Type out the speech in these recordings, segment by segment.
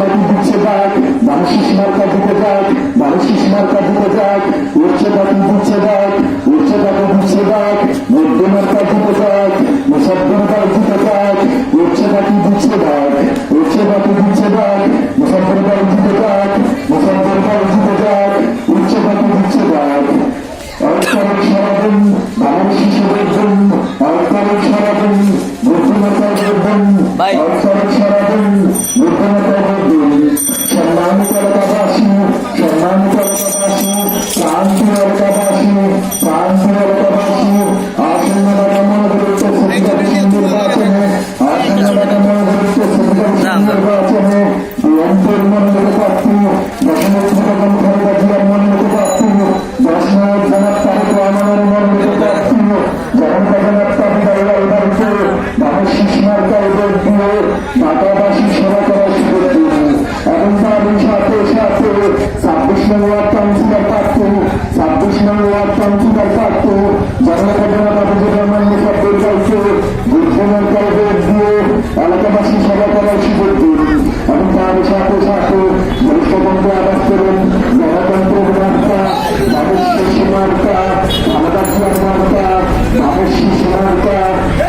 বাকি দিচ্ছে যাক মানুষের মার্কা দিতে যাক মানুষের মার্কা দিতে যাক উঠছে বাকি দিচ্ছে যাক উঠছে বাকি দিচ্ছে যাক মধ্যে মার্কা দিতে যাক মুসাফির বাড়ি দিতে যাক উঠছে বাকি দিচ্ছে যাক উঠছে বাকি দিচ্ছে যাক মুসাফির বাড়ি দিতে যাক মুসাফির বাড়ি দিতে যাক উঠছে বাকি দিচ্ছে যাক অর্থাৎ সারাদিন বাংলাদেশ শিশুদের জন্য অর্থাৎ সারাদিন বুদ্ধিমত্তার জন্য ভাই। সারাদিন বুদ্ধিমত্তার নির্বাচনে বিএনপির মনে করতে প্রার্থী দশমী খালেদা জিয়ার মনে করতে প্রার্থী দশমী জনাব তারেক রহমানের মনে করতে প্রার্থী জনতা জনাব তারেক শিশুমার কাজের দিয়ে ঢাকাবাসী সেবা করার এলাকাবাসী সবাই সুযোগ দিন এবং তার সাথে সাথে বৈষ্ণবন্ধ আবাস করুন। গণতন্ত্র বার্তা, মানুষের সীমার্তা ভালোবাসার বার্তা, মানুষের সীমার্তা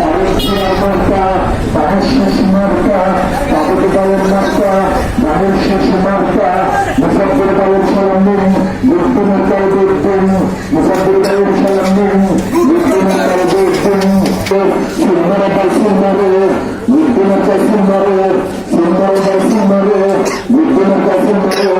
মানুষের বার্তা, মানুষের সীমার্তা বাবুকে পালন বার্তা, মানুষের সীমার্তা মুসাফির পালন সালাম দিন মুসলিমের কাল দেখবেন মুসাফির পালন সালাম দিন মুসলিমের কাল দেখবেন সুন্দর কাছে